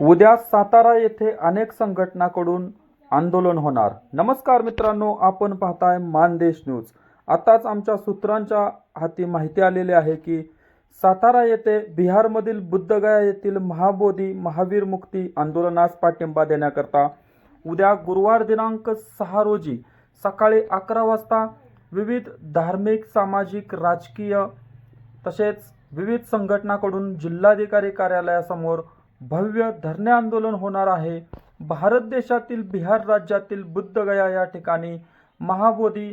उद्या सातारा येथे अनेक संघटनाकडून आंदोलन होणार. नमस्कार मित्रांनो आपण पाहताय मानदेश न्यूज. आताच आमच्या सूत्रांच्या हाती माहिती आलेली आहे की सातारा येथे बिहारमधील बुद्धगया येथील महाबोधी महावीर मुक्ती आंदोलनास पाठिंबा देण्याकरता उद्या गुरुवार दिनांक सहा रोजी सकाळी अकरा वाजता विविध धार्मिक सामाजिक राजकीय तसेच विविध संघटनाकडून जिल्हाधिकारी कार्यालयासमोर भव्य धरणे आंदोलन होणार आहे. भारत देशातील बिहार राज्यातील बुद्धगया या ठिकाणी महाबोधी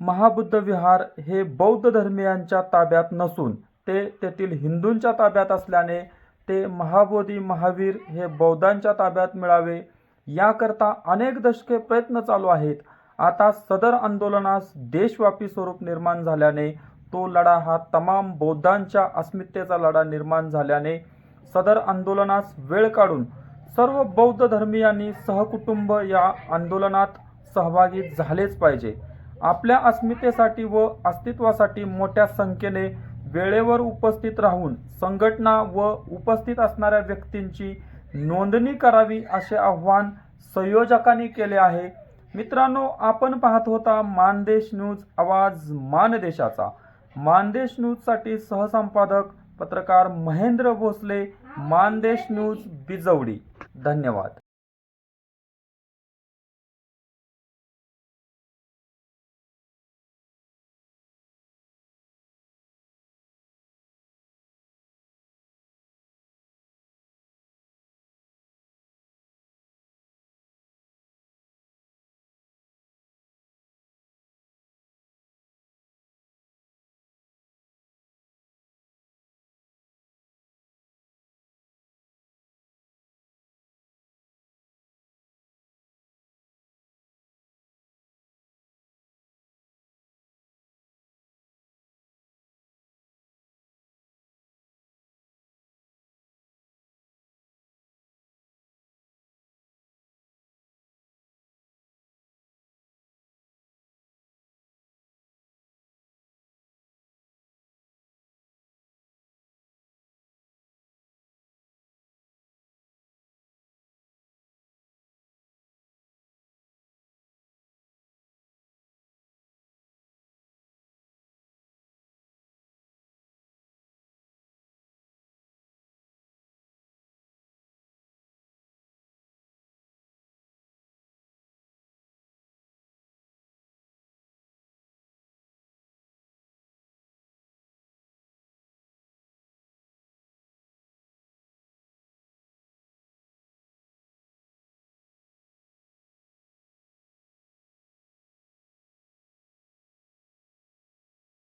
महाबुद्ध विहार हे बौद्ध धर्मियांच्या ताब्यात नसून ते तेथील हिंदूंच्या ताब्यात असल्याने ते महाबोधी महावीर हे बौद्धांच्या ताब्यात मिळावे. याकरता अनेक दशके प्रयत्न चालू आहेत. आता सदर आंदोलनास देशव्यापी स्वरूप निर्माण झाल्याने तो लढा हा तमाम बौद्धांच्या अस्मितेचा लढा निर्माण झाल्याने सदर आंदोलनास वेळ काढून सर्व बौद्ध धर्मियांनी सहकुटुंब या आंदोलनात सहभागी झालेच पाहिजे. आपल्या अस्मितेसाठी व अस्तित्वासाठी मोठ्या संख्येने वेळेवर उपस्थित राहून संघटना व उपस्थित असणाऱ्या व्यक्तींची नोंदणी करावी असे आव्हान संयोजकांनी केले आहे. मित्रांनो आपण पाहत होता मानदेश न्यूज आवाज मानदेशाचा. मानदेश न्यूजसाठी सहसंपादक पत्रकार महेंद्र भोसले मानदेश न्यूज बिजवडी. धन्यवाद.